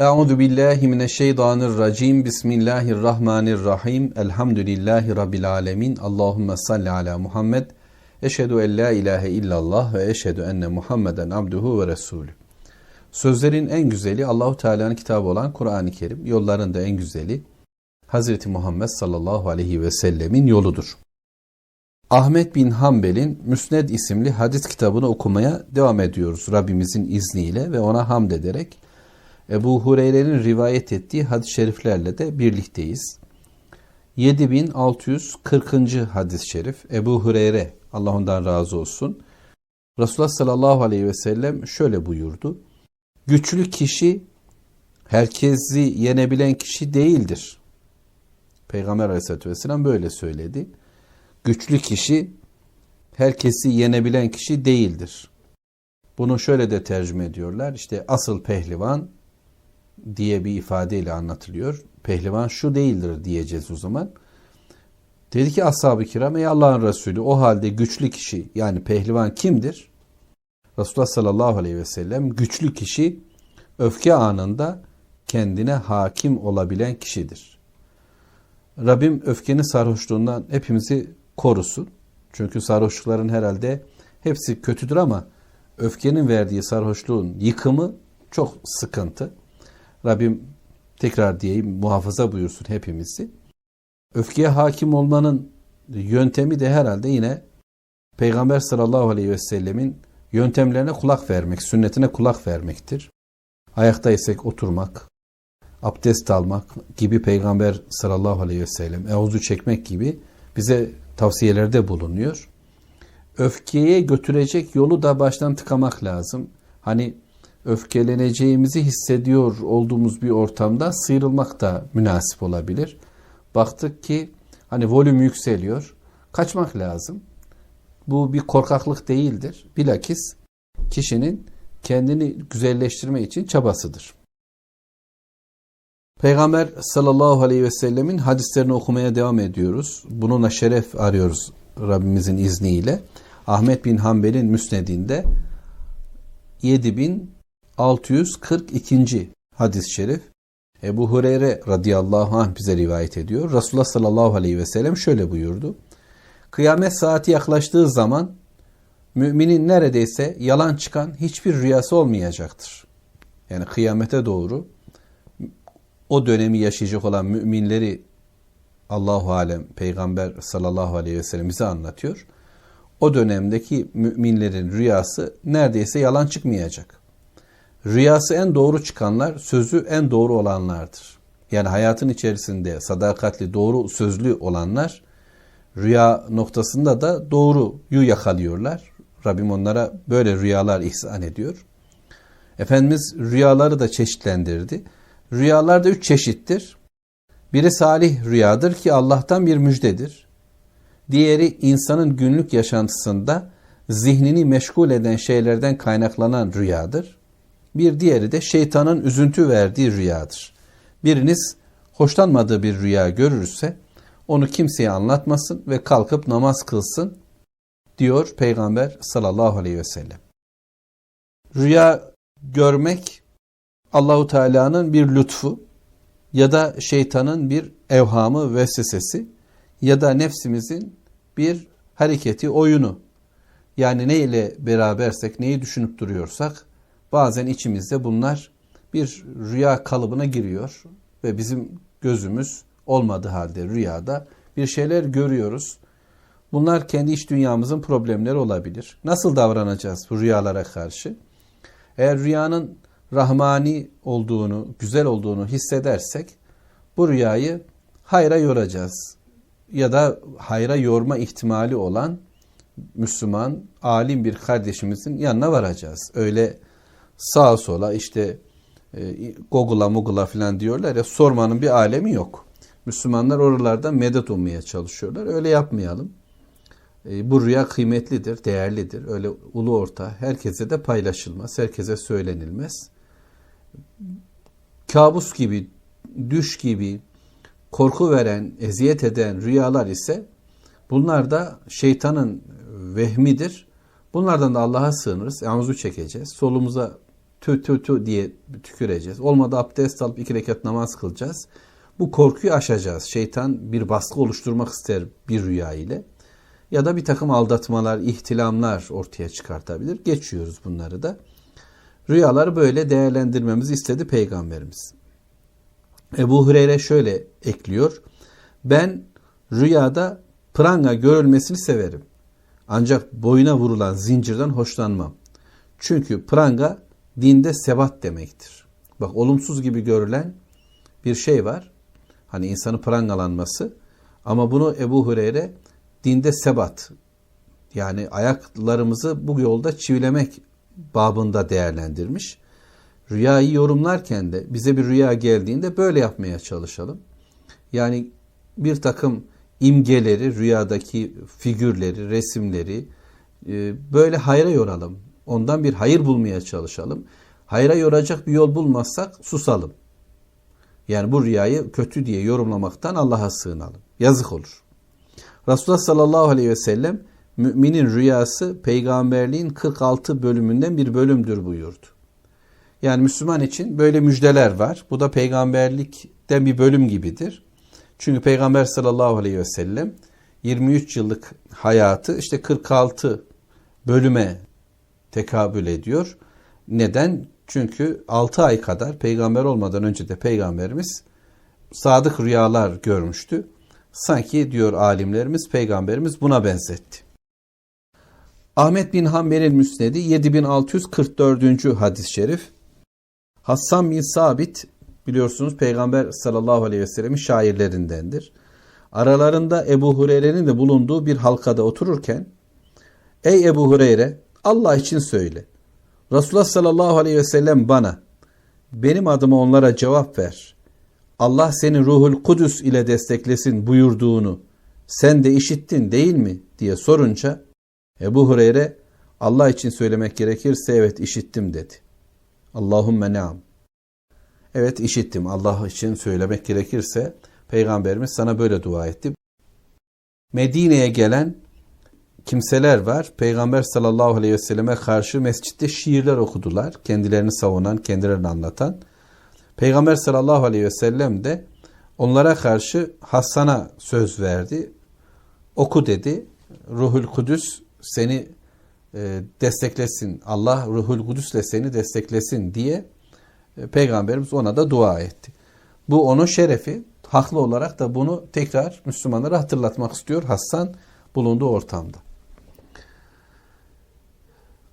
Euzu billahi mineşşeytanirracim. Bismillahirrahmanirrahim. Elhamdülillahi rabbil alamin. Allahumme salli ala Muhammed. Eşhedü en la ilahe illallah ve eşhedü enne Muhammeden abduhu ve resulü. Sözlerin en güzeli Allahu Teala'nın kitabı olan Kur'an-ı Kerim. Yolların da en güzeli Hazreti Muhammed sallallahu aleyhi ve sellemin yoludur. Ahmet bin Hanbel'in Müsned isimli hadis kitabını okumaya devam ediyoruz Rabbimizin izniyle ve ona hamd ederek Ebu Hureyre'nin rivayet ettiği hadis-i şeriflerle de birlikteyiz. 7640. hadis-i şerif Ebu Hureyre Allah ondan razı olsun. Resulullah sallallahu aleyhi ve sellem şöyle buyurdu. Güçlü kişi herkesi yenebilen kişi değildir. Peygamber aleyhissalatü vesselam böyle söyledi. Güçlü kişi herkesi yenebilen kişi değildir. Bunu şöyle de tercüme ediyorlar. İşte asıl pehlivan diye bir ifadeyle anlatılıyor. Pehlivan şu değildir diyeceğiz o zaman. Dedi ki ashab-ı kiram ey Allah'ın Resulü o halde güçlü kişi yani pehlivan kimdir? Resulullah sallallahu aleyhi ve sellem güçlü kişi öfke anında kendine hakim olabilen kişidir. Rabbim öfkenin sarhoşluğundan hepimizi korusun. Çünkü sarhoşlukların herhalde hepsi kötüdür ama öfkenin verdiği sarhoşluğun yıkımı çok sıkıntı. Rabbim tekrar diyeyim muhafaza buyursun hepimizi. Öfkeye hakim olmanın yöntemi de herhalde yine Peygamber sallallahu aleyhi ve sellemin yöntemlerine kulak vermek, sünnetine kulak vermektir. Ayaktaysak oturmak, abdest almak gibi Peygamber sallallahu aleyhi ve sellem evuzu çekmek gibi bize tavsiyelerde bulunuyor. Öfkeye götürecek yolu da baştan tıkamak lazım. Hani öfkeleneceğimizi hissediyor olduğumuz bir ortamda sıyrılmak da münasip olabilir. Baktık ki hani volüm yükseliyor. Kaçmak lazım. Bu bir korkaklık değildir. Bilakis kişinin kendini güzelleştirme için çabasıdır. Peygamber sallallahu aleyhi ve sellemin hadislerini okumaya devam ediyoruz. Bununla şeref arıyoruz Rabbimizin izniyle. Ahmet bin Hanbel'in müsnedinde 7642. hadis-i şerif Ebu Hureyre radıyallahu anh bize rivayet ediyor. Resulullah sallallahu aleyhi ve sellem şöyle buyurdu. Kıyamet saati yaklaştığı zaman müminin neredeyse yalan çıkan hiçbir rüyası olmayacaktır. Yani kıyamete doğru o dönemi yaşayacak olan müminleri Allahu alem peygamber sallallahu aleyhi ve sellem bize anlatıyor. O dönemdeki müminlerin rüyası neredeyse yalan çıkmayacak. Rüyası en doğru çıkanlar sözü en doğru olanlardır. Yani hayatın içerisinde sadakatli doğru sözlü olanlar rüya noktasında da doğruyu yakalıyorlar. Rabbim onlara böyle rüyalar ihsan ediyor. Efendimiz rüyaları da çeşitlendirdi. Rüyalar da üç çeşittir. Biri salih rüyadır ki Allah'tan bir müjdedir. Diğeri insanın günlük yaşantısında zihnini meşgul eden şeylerden kaynaklanan rüyadır. Bir diğeri de şeytanın üzüntü verdiği rüyadır. Biriniz hoşlanmadığı bir rüya görürse onu kimseye anlatmasın ve kalkıp namaz kılsın diyor Peygamber sallallahu aleyhi ve sellem. Rüya görmek Allahu Teala'nın bir lütfu ya da şeytanın bir evhamı vesvesesi ya da nefsimizin bir hareketi, oyunu. Yani ne ile berabersek, neyi düşünüp duruyorsak bazen içimizde bunlar bir rüya kalıbına giriyor ve bizim gözümüz olmadığı halde rüyada bir şeyler görüyoruz. Bunlar kendi iç dünyamızın problemleri olabilir. Nasıl davranacağız bu rüyalara karşı? Eğer rüyanın rahmani olduğunu, güzel olduğunu hissedersek bu rüyayı hayra yoracağız. Ya da hayra yorma ihtimali olan Müslüman, alim bir kardeşimizin yanına varacağız. Öyle sağa sola işte e, Google'a Google'a falan diyorlar ya sormanın bir alemi yok. Müslümanlar oralarda medet olmaya çalışıyorlar. Öyle yapmayalım. E, bu rüya kıymetlidir, değerlidir. Öyle ulu orta herkese de paylaşılmaz, herkese söylenilmez. Kabus gibi, düş gibi, korku veren, eziyet eden rüyalar ise bunlar da şeytanın vehmidir. Bunlardan da Allah'a sığınırız. Yalnızı çekeceğiz. Solumuza tü tü tü diye tüküreceğiz. Olmadı abdest alıp iki rekat namaz kılacağız. Bu korkuyu aşacağız. Şeytan bir baskı oluşturmak ister bir rüya ile. Ya da bir takım aldatmalar, ihtilamlar ortaya çıkartabilir. Geçiyoruz bunları da. Rüyaları böyle değerlendirmemizi istedi Peygamberimiz. Ebu Hureyre şöyle ekliyor. Ben rüyada pranga görülmesini severim. Ancak boyuna vurulan zincirden hoşlanmam. Çünkü pranga dinde sebat demektir. Bak olumsuz gibi görülen bir şey var. Hani insanı prangalanması. Ama bunu Ebu Hureyre dinde sebat yani ayaklarımızı bu yolda çivilemek babında değerlendirmiş. Rüyayı yorumlarken de bize bir rüya geldiğinde böyle yapmaya çalışalım. Yani bir takım imgeleri, rüyadaki figürleri, resimleri e, böyle hayra yoralım. Ondan bir hayır bulmaya çalışalım. Hayra yoracak bir yol bulmazsak susalım. Yani bu rüyayı kötü diye yorumlamaktan Allah'a sığınalım. Yazık olur. Resulullah sallallahu aleyhi ve sellem müminin rüyası peygamberliğin 46 bölümünden bir bölümdür buyurdu. Yani Müslüman için böyle müjdeler var. Bu da peygamberlikten bir bölüm gibidir. Çünkü Peygamber sallallahu aleyhi ve sellem 23 yıllık hayatı işte 46 bölüme tekabül ediyor. Neden? Çünkü 6 ay kadar peygamber olmadan önce de peygamberimiz sadık rüyalar görmüştü. Sanki diyor alimlerimiz peygamberimiz buna benzetti. Ahmet bin Hanbel'in müsnedi 7644. hadis-i şerif. Hassan bin Sabit biliyorsunuz peygamber sallallahu aleyhi ve sellemin şairlerindendir. Aralarında Ebu Hureyre'nin de bulunduğu bir halkada otururken Ey Ebu Hureyre Allah için söyle. Resulullah sallallahu aleyhi ve sellem bana benim adıma onlara cevap ver. Allah seni ruhul kudüs ile desteklesin buyurduğunu sen de işittin değil mi diye sorunca Ebu Hureyre Allah için söylemek gerekirse evet işittim dedi. Allahümme neam. Evet işittim. Allah için söylemek gerekirse Peygamberimiz sana böyle dua etti. Medine'ye gelen kimseler var. Peygamber sallallahu aleyhi ve selleme karşı mescitte şiirler okudular. Kendilerini savunan, kendilerini anlatan. Peygamber sallallahu aleyhi ve sellem de onlara karşı Hasan'a söz verdi. Oku dedi. Ruhul Kudüs seni e, desteklesin. Allah Ruhul Kudüs'le seni desteklesin diye e, Peygamberimiz ona da dua etti. Bu onun şerefi. Haklı olarak da bunu tekrar Müslümanlara hatırlatmak istiyor Hasan bulunduğu ortamda.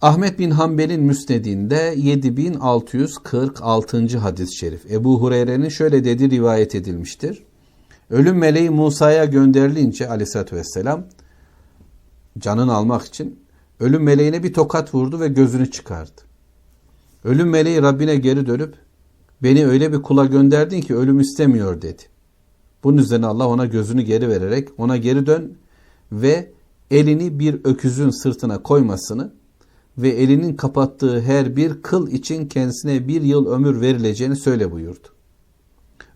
Ahmet bin Hanbel'in müsnedinde 7646. hadis-i şerif. Ebu Hureyre'nin şöyle dediği rivayet edilmiştir. Ölüm meleği Musa'ya gönderilince aleyhissalatü vesselam canını almak için ölüm meleğine bir tokat vurdu ve gözünü çıkardı. Ölüm meleği Rabbine geri dönüp beni öyle bir kula gönderdin ki ölüm istemiyor dedi. Bunun üzerine Allah ona gözünü geri vererek ona geri dön ve elini bir öküzün sırtına koymasını ve elinin kapattığı her bir kıl için kendisine bir yıl ömür verileceğini söyle buyurdu.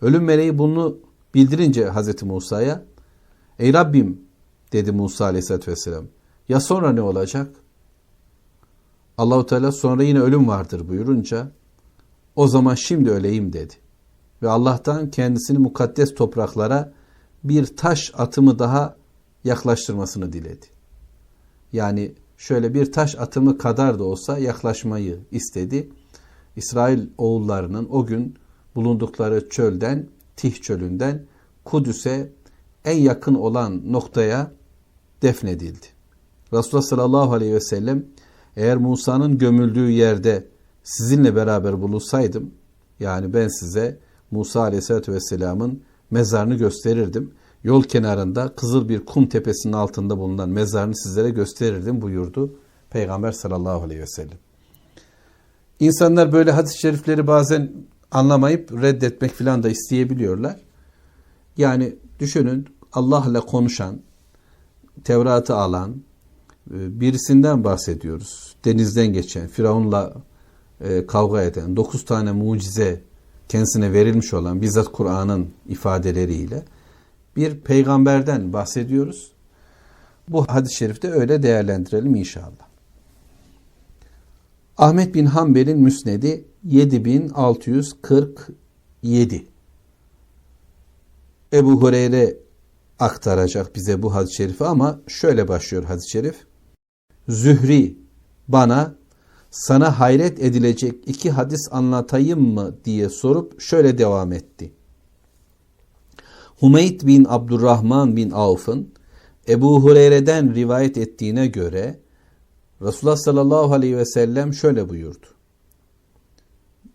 Ölüm meleği bunu bildirince Hazreti Musa'ya Ey Rabbim dedi Musa aleyhissalatü vesselam ya sonra ne olacak? Allahu Teala sonra yine ölüm vardır buyurunca o zaman şimdi öleyim dedi. Ve Allah'tan kendisini mukaddes topraklara bir taş atımı daha yaklaştırmasını diledi. Yani şöyle bir taş atımı kadar da olsa yaklaşmayı istedi. İsrail oğullarının o gün bulundukları çölden, Tih çölünden Kudüs'e en yakın olan noktaya defnedildi. Resulullah sallallahu aleyhi ve sellem eğer Musa'nın gömüldüğü yerde sizinle beraber bulunsaydım yani ben size Musa aleyhissalatü vesselamın mezarını gösterirdim. Yol kenarında kızıl bir kum tepesinin altında bulunan mezarını sizlere gösterirdim buyurdu Peygamber sallallahu aleyhi ve sellem. İnsanlar böyle hadis-i şerifleri bazen anlamayıp reddetmek falan da isteyebiliyorlar. Yani düşünün Allah'la konuşan, Tevrat'ı alan e, birisinden bahsediyoruz. Denizden geçen, Firavun'la e, kavga eden, dokuz tane mucize kendisine verilmiş olan bizzat Kur'an'ın ifadeleriyle bir peygamberden bahsediyoruz. Bu hadis-i şerifte öyle değerlendirelim inşallah. Ahmet bin Hanbel'in müsnedi 7647. Ebu Hureyre aktaracak bize bu hadis-i şerifi ama şöyle başlıyor hadis-i şerif. Zühri bana sana hayret edilecek iki hadis anlatayım mı diye sorup şöyle devam etti. Humeyd bin Abdurrahman bin Avf'ın Ebu Hureyre'den rivayet ettiğine göre Resulullah sallallahu aleyhi ve sellem şöyle buyurdu.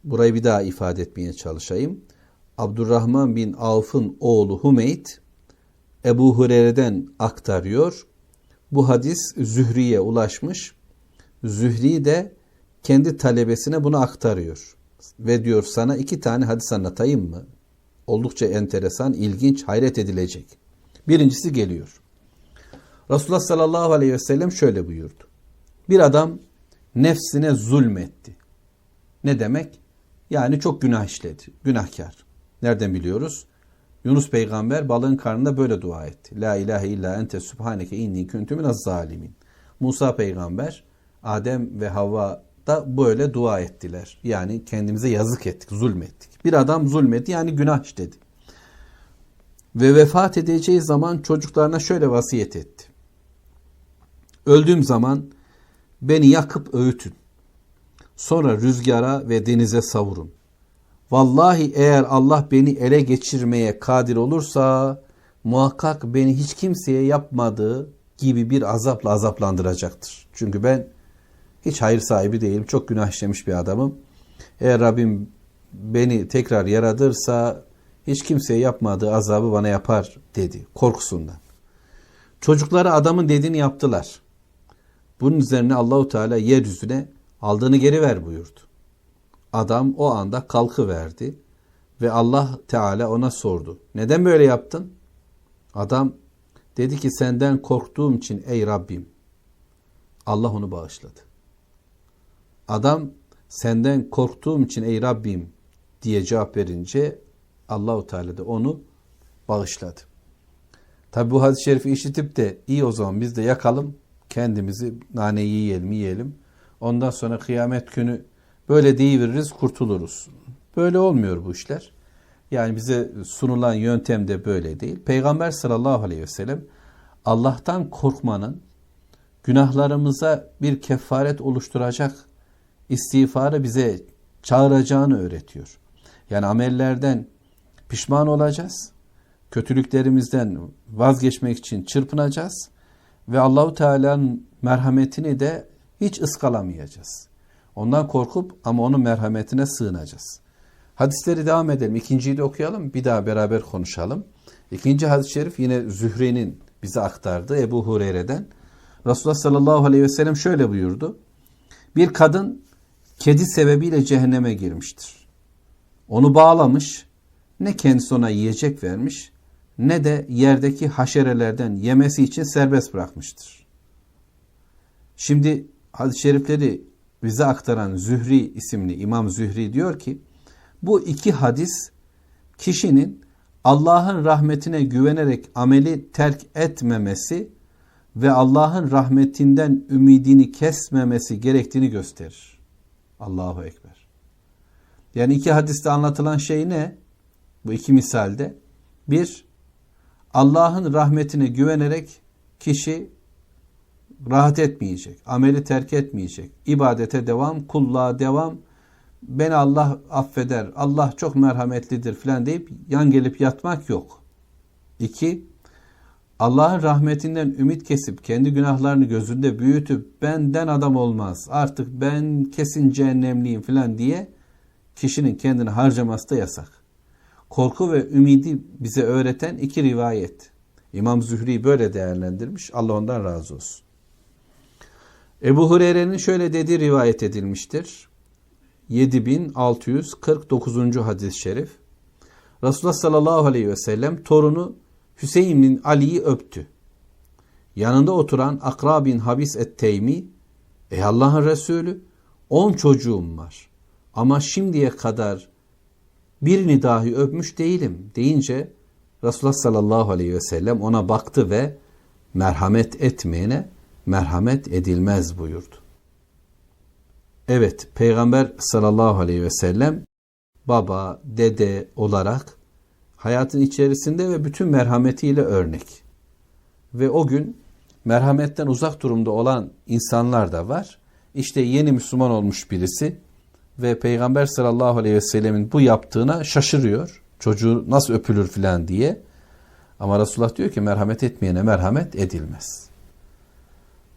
Burayı bir daha ifade etmeye çalışayım. Abdurrahman bin Avf'ın oğlu Humeyd Ebu Hureyre'den aktarıyor. Bu hadis Zühri'ye ulaşmış. Zühri de kendi talebesine bunu aktarıyor. Ve diyor sana iki tane hadis anlatayım mı? Oldukça enteresan, ilginç, hayret edilecek. Birincisi geliyor. Resulullah sallallahu aleyhi ve sellem şöyle buyurdu. Bir adam nefsine zulmetti. Ne demek? Yani çok günah işledi. Günahkar. Nereden biliyoruz? Yunus peygamber balığın karnında böyle dua etti. La ilahe illa ente subhaneke inni kuntu minez zalimin. Musa peygamber Adem ve Havva da böyle dua ettiler. Yani kendimize yazık ettik, zulmettik. Bir adam zulmetti yani günah işledi. Ve vefat edeceği zaman çocuklarına şöyle vasiyet etti. Öldüğüm zaman beni yakıp öğütün. Sonra rüzgara ve denize savurun. Vallahi eğer Allah beni ele geçirmeye kadir olursa muhakkak beni hiç kimseye yapmadığı gibi bir azapla azaplandıracaktır. Çünkü ben hiç hayır sahibi değilim. Çok günah işlemiş bir adamım. Eğer Rabbim beni tekrar yaratırsa hiç kimseye yapmadığı azabı bana yapar dedi korkusundan. Çocukları adamın dediğini yaptılar. Bunun üzerine Allahu Teala yeryüzüne aldığını geri ver buyurdu. Adam o anda kalkıverdi ve Allah Teala ona sordu. Neden böyle yaptın? Adam dedi ki senden korktuğum için ey Rabbim. Allah onu bağışladı. Adam senden korktuğum için ey Rabbim diye cevap verince Allahu Teala da onu bağışladı. Tabi bu hadis-i şerifi işitip de iyi o zaman biz de yakalım kendimizi naneyi yiyelim yiyelim. Ondan sonra kıyamet günü böyle deyiveririz kurtuluruz. Böyle olmuyor bu işler. Yani bize sunulan yöntem de böyle değil. Peygamber sallallahu aleyhi ve sellem Allah'tan korkmanın günahlarımıza bir kefaret oluşturacak istiğfarı bize çağıracağını öğretiyor. Yani amellerden pişman olacağız. Kötülüklerimizden vazgeçmek için çırpınacağız ve Allahu Teala'nın merhametini de hiç ıskalamayacağız. Ondan korkup ama onun merhametine sığınacağız. Hadisleri devam edelim. İkinciyi de okuyalım. Bir daha beraber konuşalım. İkinci hadis-i şerif yine Zühre'nin bize aktardığı Ebu Hureyre'den. Resulullah sallallahu aleyhi ve sellem şöyle buyurdu. Bir kadın kedi sebebiyle cehenneme girmiştir. Onu bağlamış, ne kendisi ona yiyecek vermiş, ne de yerdeki haşerelerden yemesi için serbest bırakmıştır. Şimdi hadis-i şerifleri bize aktaran Zühri isimli İmam Zühri diyor ki bu iki hadis kişinin Allah'ın rahmetine güvenerek ameli terk etmemesi ve Allah'ın rahmetinden ümidini kesmemesi gerektiğini gösterir. Allahu Ekber. Yani iki hadiste anlatılan şey ne? Bu iki misalde. Bir, Allah'ın rahmetine güvenerek kişi rahat etmeyecek, ameli terk etmeyecek, ibadete devam, kulluğa devam, beni Allah affeder, Allah çok merhametlidir filan deyip yan gelip yatmak yok. İki, Allah'ın rahmetinden ümit kesip kendi günahlarını gözünde büyütüp benden adam olmaz, artık ben kesin cehennemliyim filan diye kişinin kendini harcaması da yasak korku ve ümidi bize öğreten iki rivayet. İmam Zühri böyle değerlendirmiş. Allah ondan razı olsun. Ebu Hureyre'nin şöyle dediği rivayet edilmiştir. 7649. hadis-i şerif. Resulullah sallallahu aleyhi ve sellem torunu Hüseyin bin Ali'yi öptü. Yanında oturan Akra bin Habis et-Teymi, Ey Allah'ın Resulü, on çocuğum var. Ama şimdiye kadar birini dahi öpmüş değilim deyince Resulullah sallallahu aleyhi ve sellem ona baktı ve merhamet etmeyene merhamet edilmez buyurdu. Evet, Peygamber sallallahu aleyhi ve sellem baba, dede olarak hayatın içerisinde ve bütün merhametiyle örnek. Ve o gün merhametten uzak durumda olan insanlar da var. İşte yeni Müslüman olmuş birisi ve Peygamber sallallahu aleyhi ve sellemin bu yaptığına şaşırıyor. Çocuğu nasıl öpülür filan diye. Ama Resulullah diyor ki merhamet etmeyene merhamet edilmez.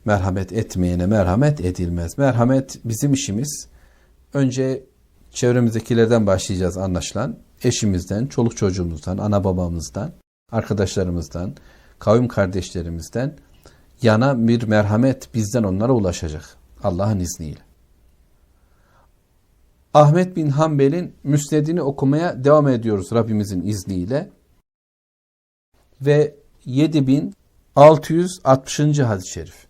Merhamet etmeyene merhamet edilmez. Merhamet bizim işimiz. Önce çevremizdekilerden başlayacağız anlaşılan. Eşimizden, çoluk çocuğumuzdan, ana babamızdan, arkadaşlarımızdan, kavim kardeşlerimizden yana bir merhamet bizden onlara ulaşacak. Allah'ın izniyle. Ahmet bin Hanbel'in müsnedini okumaya devam ediyoruz Rabbimizin izniyle. Ve 7660. hadis-i şerif.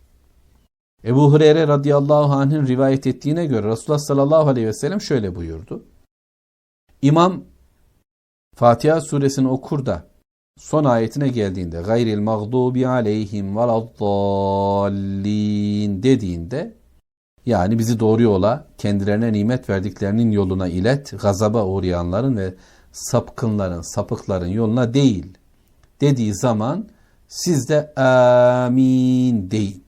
Ebu Hureyre radıyallahu anh'ın rivayet ettiğine göre Resulullah sallallahu aleyhi ve sellem şöyle buyurdu. İmam Fatiha suresini okur da son ayetine geldiğinde gayril mağdubi aleyhim veladdallin dediğinde yani bizi doğru yola kendilerine nimet verdiklerinin yoluna ilet gazaba uğrayanların ve sapkınların sapıkların yoluna değil dediği zaman siz de amin deyin.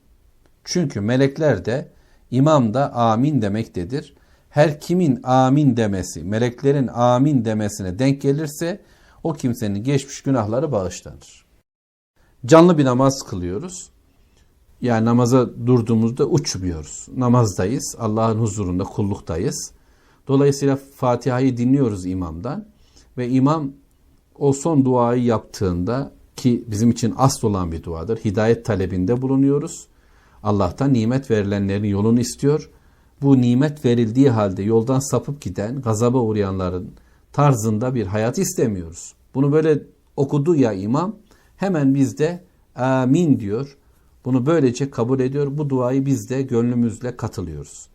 Çünkü melekler de imam da amin demektedir. Her kimin amin demesi, meleklerin amin demesine denk gelirse o kimsenin geçmiş günahları bağışlanır. Canlı bir namaz kılıyoruz. Yani namaza durduğumuzda uçmuyoruz. Namazdayız. Allah'ın huzurunda kulluktayız. Dolayısıyla Fatiha'yı dinliyoruz imamdan. Ve imam o son duayı yaptığında ki bizim için asıl olan bir duadır. Hidayet talebinde bulunuyoruz. Allah'tan nimet verilenlerin yolunu istiyor. Bu nimet verildiği halde yoldan sapıp giden, gazaba uğrayanların tarzında bir hayat istemiyoruz. Bunu böyle okudu ya imam hemen biz de amin diyor. Bunu böylece kabul ediyor. Bu duayı biz de gönlümüzle katılıyoruz.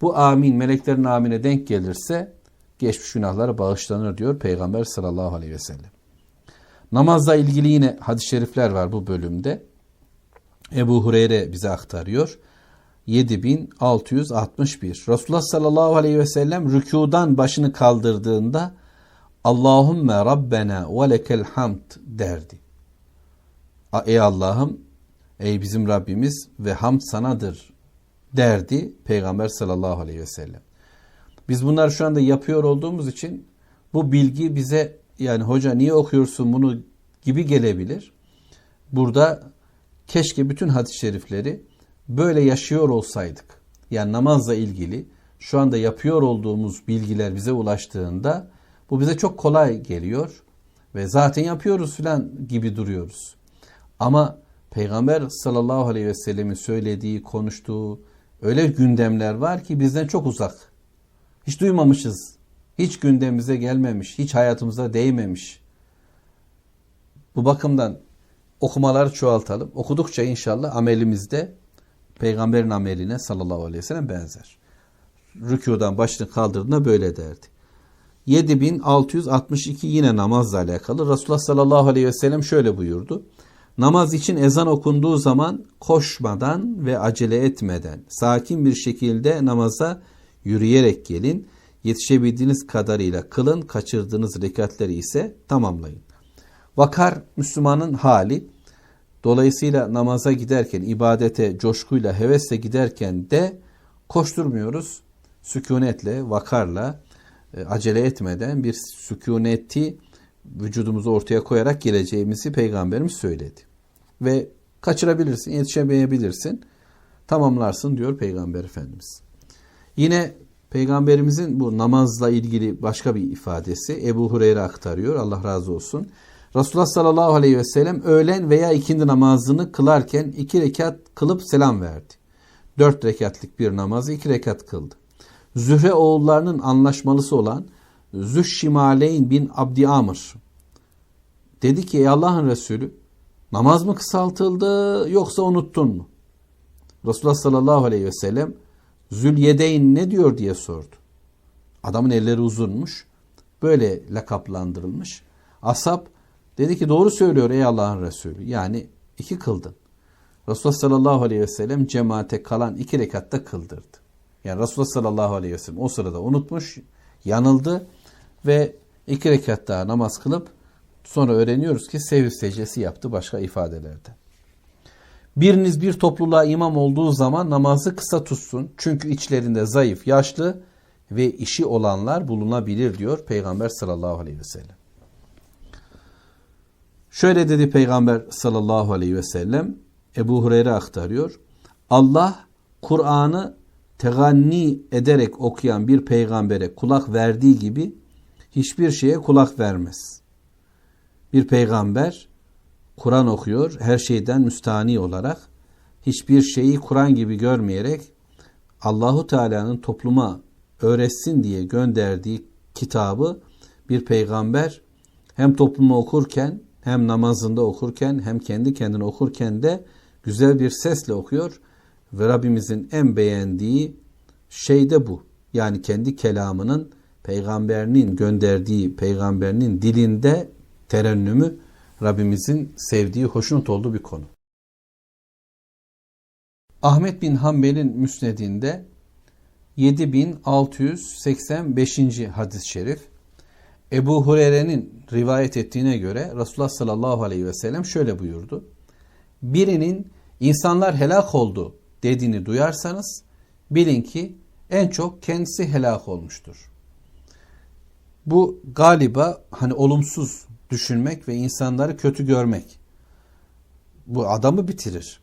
Bu amin meleklerin amine denk gelirse geçmiş günahları bağışlanır diyor Peygamber sallallahu aleyhi ve sellem. Namazla ilgili yine hadis-i şerifler var bu bölümde. Ebu Hureyre bize aktarıyor. 7661. Resulullah sallallahu aleyhi ve sellem rükudan başını kaldırdığında Allahümme Rabbena ve lekel hamd derdi. Ey Allah'ım, ey bizim Rabbimiz ve hamd sanadır derdi Peygamber sallallahu aleyhi ve sellem. Biz bunları şu anda yapıyor olduğumuz için bu bilgi bize yani hoca niye okuyorsun bunu gibi gelebilir. Burada keşke bütün hadis-i şerifleri böyle yaşıyor olsaydık. Yani namazla ilgili şu anda yapıyor olduğumuz bilgiler bize ulaştığında bu bize çok kolay geliyor ve zaten yapıyoruz filan gibi duruyoruz. Ama Peygamber sallallahu aleyhi ve sellemin söylediği, konuştuğu öyle gündemler var ki bizden çok uzak. Hiç duymamışız. Hiç gündemimize gelmemiş, hiç hayatımıza değmemiş. Bu bakımdan okumaları çoğaltalım. Okudukça inşallah amelimizde peygamberin ameline sallallahu aleyhi ve sellem benzer. Rükudan başını kaldırdığında böyle derdi. 7662 yine namazla alakalı. Resulullah sallallahu aleyhi ve sellem şöyle buyurdu. Namaz için ezan okunduğu zaman koşmadan ve acele etmeden sakin bir şekilde namaza yürüyerek gelin. Yetişebildiğiniz kadarıyla kılın, kaçırdığınız rekatleri ise tamamlayın. Vakar Müslümanın hali. Dolayısıyla namaza giderken, ibadete coşkuyla, hevesle giderken de koşturmuyoruz. Sükunetle, vakarla, e, acele etmeden bir sükuneti vücudumuzu ortaya koyarak geleceğimizi Peygamberimiz söyledi. Ve kaçırabilirsin, yetişemeyebilirsin, tamamlarsın diyor Peygamber Efendimiz. Yine Peygamberimizin bu namazla ilgili başka bir ifadesi Ebu Hureyre aktarıyor. Allah razı olsun. Resulullah sallallahu aleyhi ve sellem öğlen veya ikindi namazını kılarken iki rekat kılıp selam verdi. Dört rekatlık bir namazı iki rekat kıldı. Zühre oğullarının anlaşmalısı olan Zühşimaleyn bin Abdi Amr dedi ki ey Allah'ın Resulü namaz mı kısaltıldı yoksa unuttun mu? Resulullah sallallahu aleyhi ve sellem Zülyedeyn ne diyor diye sordu. Adamın elleri uzunmuş. Böyle lakaplandırılmış. Asap dedi ki doğru söylüyor ey Allah'ın Resulü. Yani iki kıldın. Resulullah sallallahu aleyhi ve sellem cemaate kalan iki rekatta kıldırdı. Yani Resulullah sallallahu aleyhi ve sellem o sırada unutmuş, yanıldı ve iki rekat daha namaz kılıp sonra öğreniyoruz ki seviv secdesi yaptı başka ifadelerde. Biriniz bir topluluğa imam olduğu zaman namazı kısa tutsun. Çünkü içlerinde zayıf, yaşlı ve işi olanlar bulunabilir diyor Peygamber sallallahu aleyhi ve sellem. Şöyle dedi Peygamber sallallahu aleyhi ve sellem Ebu Hureyre aktarıyor. Allah Kur'an'ı teganni ederek okuyan bir peygambere kulak verdiği gibi hiçbir şeye kulak vermez. Bir peygamber Kur'an okuyor her şeyden müstani olarak hiçbir şeyi Kur'an gibi görmeyerek Allahu Teala'nın topluma öğretsin diye gönderdiği kitabı bir peygamber hem topluma okurken hem namazında okurken hem kendi kendine okurken de güzel bir sesle okuyor ve Rabbimizin en beğendiği şey de bu. Yani kendi kelamının peygamberinin gönderdiği peygamberinin dilinde terennümü Rabbimizin sevdiği, hoşnut olduğu bir konu. Ahmet bin Hanbel'in müsnedinde 7685. hadis-i şerif Ebu Hureyre'nin rivayet ettiğine göre Resulullah sallallahu aleyhi ve sellem şöyle buyurdu. Birinin insanlar helak oldu dediğini duyarsanız bilin ki en çok kendisi helak olmuştur. Bu galiba hani olumsuz düşünmek ve insanları kötü görmek. Bu adamı bitirir.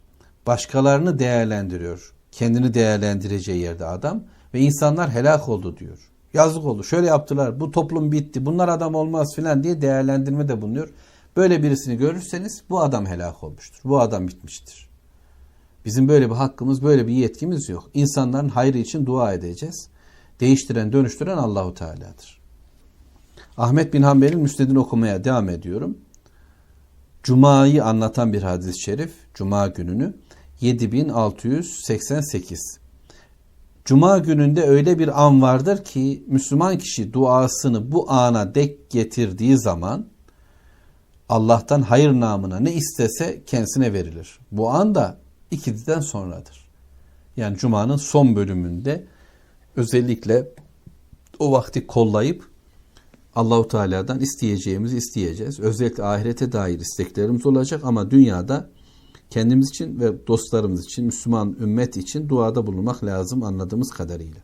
Başkalarını değerlendiriyor. Kendini değerlendireceği yerde adam ve insanlar helak oldu diyor. Yazık oldu. Şöyle yaptılar. Bu toplum bitti. Bunlar adam olmaz filan diye değerlendirme de bulunuyor. Böyle birisini görürseniz bu adam helak olmuştur. Bu adam bitmiştir. Bizim böyle bir hakkımız, böyle bir yetkimiz yok. İnsanların hayrı için dua edeceğiz. Değiştiren, dönüştüren Allahu Teala'dır. Ahmet bin Hanbel'in müstedini okumaya devam ediyorum. Cuma'yı anlatan bir hadis-i şerif, Cuma gününü 7688. Cuma gününde öyle bir an vardır ki Müslüman kişi duasını bu ana dek getirdiği zaman Allah'tan hayır namına ne istese kendisine verilir. Bu an da ikididen sonradır. Yani Cuma'nın son bölümünde özellikle o vakti kollayıp Allahu Teala'dan isteyeceğimizi isteyeceğiz. Özellikle ahirete dair isteklerimiz olacak ama dünyada kendimiz için ve dostlarımız için, Müslüman ümmet için duada bulunmak lazım anladığımız kadarıyla.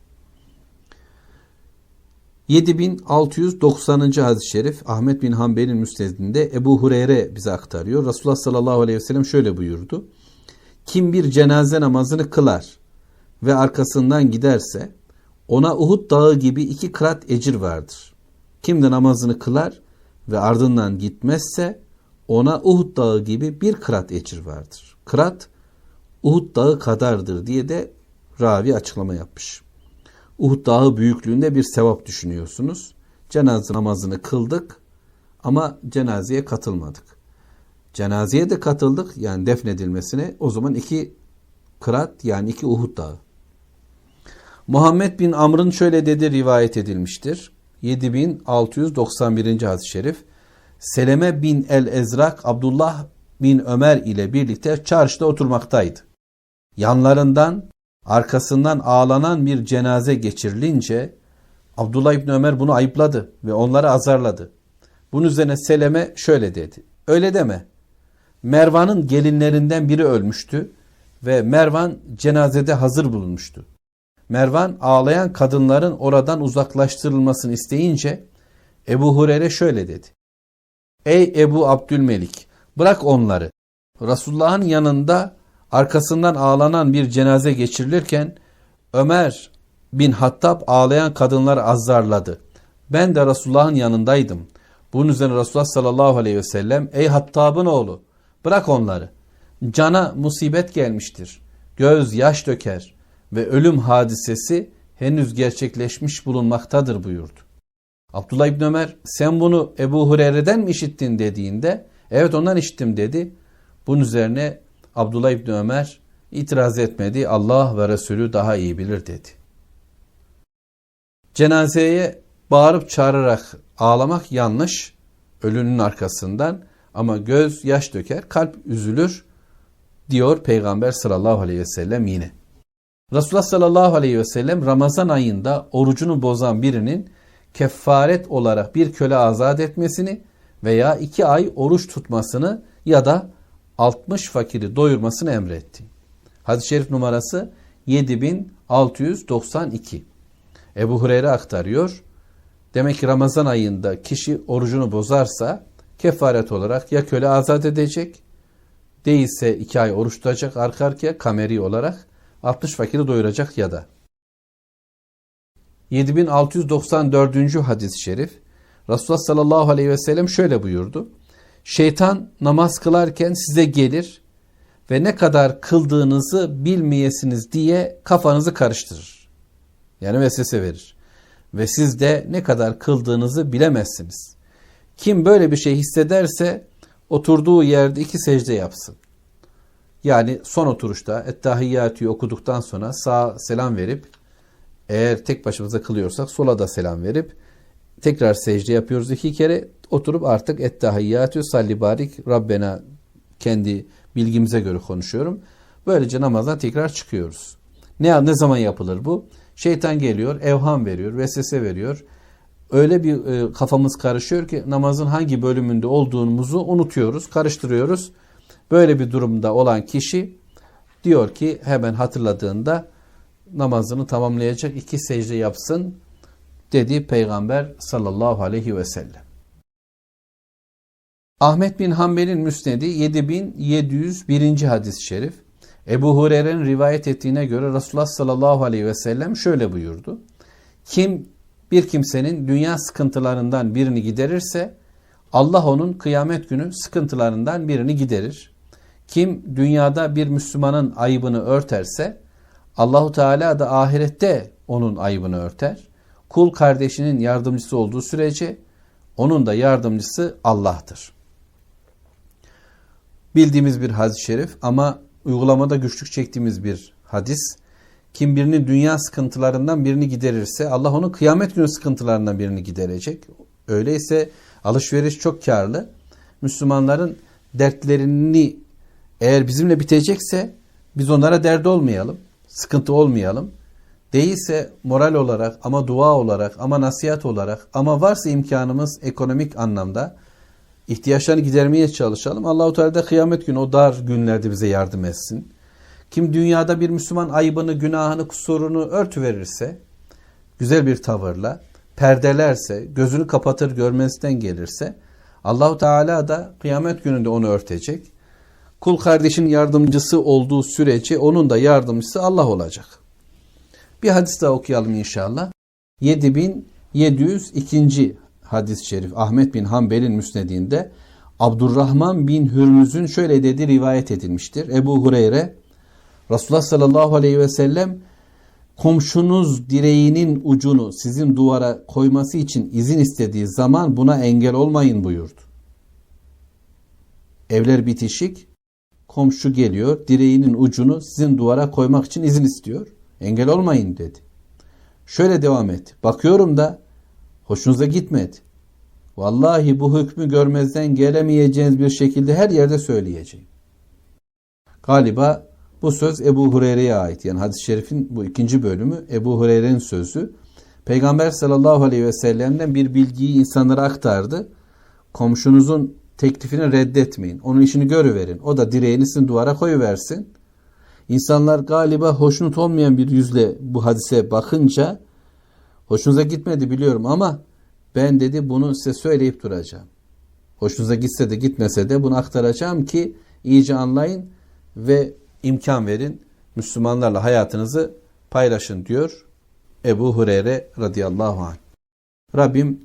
7690. hadis-i şerif Ahmet bin Hanbel'in müsnedinde Ebu Hureyre bize aktarıyor. Resulullah sallallahu aleyhi ve sellem şöyle buyurdu. Kim bir cenaze namazını kılar ve arkasından giderse ona Uhud dağı gibi iki krat ecir vardır. Kim de namazını kılar ve ardından gitmezse ona Uhud dağı gibi bir kırat ecir vardır. Kırat Uhud dağı kadardır diye de ravi açıklama yapmış. Uhud dağı büyüklüğünde bir sevap düşünüyorsunuz. Cenaze namazını kıldık ama cenazeye katılmadık. Cenazeye de katıldık yani defnedilmesine o zaman iki kırat yani iki Uhud dağı. Muhammed bin Amr'ın şöyle dedi rivayet edilmiştir. 7691. hadis-i şerif. Seleme bin el-Ezrak Abdullah bin Ömer ile birlikte çarşıda oturmaktaydı. Yanlarından arkasından ağlanan bir cenaze geçirilince Abdullah İbni Ömer bunu ayıpladı ve onları azarladı. Bunun üzerine Seleme şöyle dedi. Öyle deme. Mervan'ın gelinlerinden biri ölmüştü ve Mervan cenazede hazır bulunmuştu. Mervan ağlayan kadınların oradan uzaklaştırılmasını isteyince Ebu Hureyre şöyle dedi. Ey Ebu Abdülmelik bırak onları. Resulullah'ın yanında arkasından ağlanan bir cenaze geçirilirken Ömer bin Hattab ağlayan kadınları azarladı. Ben de Resulullah'ın yanındaydım. Bunun üzerine Resulullah sallallahu aleyhi ve sellem ey Hattab'ın oğlu bırak onları. Cana musibet gelmiştir. Göz yaş döker ve ölüm hadisesi henüz gerçekleşmiş bulunmaktadır buyurdu. Abdullah İbni Ömer sen bunu Ebu Hureyre'den mi işittin dediğinde evet ondan işittim dedi. Bunun üzerine Abdullah İbni Ömer itiraz etmedi. Allah ve Resulü daha iyi bilir dedi. Cenazeye bağırıp çağırarak ağlamak yanlış. Ölünün arkasından ama göz yaş döker, kalp üzülür diyor Peygamber sallallahu aleyhi ve sellem yine. Resulullah sallallahu aleyhi ve sellem Ramazan ayında orucunu bozan birinin kefaret olarak bir köle azat etmesini veya iki ay oruç tutmasını ya da 60 fakiri doyurmasını emretti. Hadis-i şerif numarası 7692. Ebu Hureyre aktarıyor. Demek ki Ramazan ayında kişi orucunu bozarsa kefaret olarak ya köle azat edecek, değilse iki ay oruç tutacak arka arkaya kameri olarak 60 fakiri doyuracak ya da. 7694. hadis-i şerif Resulullah sallallahu aleyhi ve sellem şöyle buyurdu. Şeytan namaz kılarken size gelir ve ne kadar kıldığınızı bilmeyesiniz diye kafanızı karıştırır. Yani vesvese verir. Ve siz de ne kadar kıldığınızı bilemezsiniz. Kim böyle bir şey hissederse oturduğu yerde iki secde yapsın. Yani son oturuşta Ettehiyyatü'yü okuduktan sonra sağ selam verip eğer tek başımıza kılıyorsak sola da selam verip tekrar secde yapıyoruz iki kere oturup artık Ettehiyyatü salli barik Rabbena kendi bilgimize göre konuşuyorum. Böylece namazdan tekrar çıkıyoruz. Ne, ne zaman yapılır bu? Şeytan geliyor, evham veriyor, vesvese veriyor. Öyle bir e, kafamız karışıyor ki namazın hangi bölümünde olduğumuzu unutuyoruz, karıştırıyoruz. Böyle bir durumda olan kişi diyor ki hemen hatırladığında namazını tamamlayacak iki secde yapsın dedi Peygamber sallallahu aleyhi ve sellem. Ahmet bin Hanbel'in müsnedi 7701. hadis-i şerif. Ebu Hureyre'nin rivayet ettiğine göre Resulullah sallallahu aleyhi ve sellem şöyle buyurdu. Kim bir kimsenin dünya sıkıntılarından birini giderirse Allah onun kıyamet günü sıkıntılarından birini giderir. Kim dünyada bir Müslümanın ayıbını örterse Allahu Teala da ahirette onun ayıbını örter. Kul kardeşinin yardımcısı olduğu sürece onun da yardımcısı Allah'tır. Bildiğimiz bir hadis-i şerif ama uygulamada güçlük çektiğimiz bir hadis. Kim birinin dünya sıkıntılarından birini giderirse Allah onun kıyamet günü sıkıntılarından birini giderecek. Öyleyse alışveriş çok karlı. Müslümanların dertlerini eğer bizimle bitecekse biz onlara dert olmayalım, sıkıntı olmayalım. Değilse moral olarak ama dua olarak ama nasihat olarak ama varsa imkanımız ekonomik anlamda ihtiyaçlarını gidermeye çalışalım. Allahu Teala da kıyamet günü o dar günlerde bize yardım etsin. Kim dünyada bir Müslüman ayıbını, günahını, kusurunu örtü verirse, güzel bir tavırla, perdelerse, gözünü kapatır görmezden gelirse, Allahu Teala da kıyamet gününde onu örtecek. Kul kardeşin yardımcısı olduğu sürece onun da yardımcısı Allah olacak. Bir hadis daha okuyalım inşallah. 7702. hadis-i şerif Ahmet bin Hanbel'in müsnedinde Abdurrahman bin Hürmüz'ün şöyle dediği rivayet edilmiştir. Ebu Hureyre Resulullah sallallahu aleyhi ve sellem komşunuz direğinin ucunu sizin duvara koyması için izin istediği zaman buna engel olmayın buyurdu. Evler bitişik, komşu geliyor, direğinin ucunu sizin duvara koymak için izin istiyor. Engel olmayın dedi. Şöyle devam et. Bakıyorum da hoşunuza gitmedi. Vallahi bu hükmü görmezden gelemeyeceğiniz bir şekilde her yerde söyleyeceğim. Galiba bu söz Ebu Hureyre'ye ait. Yani hadis-i şerifin bu ikinci bölümü Ebu Hureyre'nin sözü. Peygamber sallallahu aleyhi ve sellem'den bir bilgiyi insanlara aktardı. Komşunuzun teklifini reddetmeyin. Onun işini görüverin. O da direğini sizin duvara koyuversin. İnsanlar galiba hoşnut olmayan bir yüzle bu hadise bakınca hoşunuza gitmedi biliyorum ama ben dedi bunu size söyleyip duracağım. Hoşunuza gitse de gitmese de bunu aktaracağım ki iyice anlayın ve imkan verin. Müslümanlarla hayatınızı paylaşın diyor Ebu Hureyre radıyallahu anh. Rabbim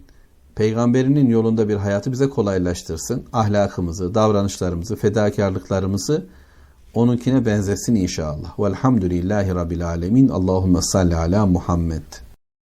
peygamberinin yolunda bir hayatı bize kolaylaştırsın. Ahlakımızı, davranışlarımızı, fedakarlıklarımızı onunkine benzesin inşallah. Velhamdülillahi Rabbil Alemin. Allahümme salli ala Muhammed.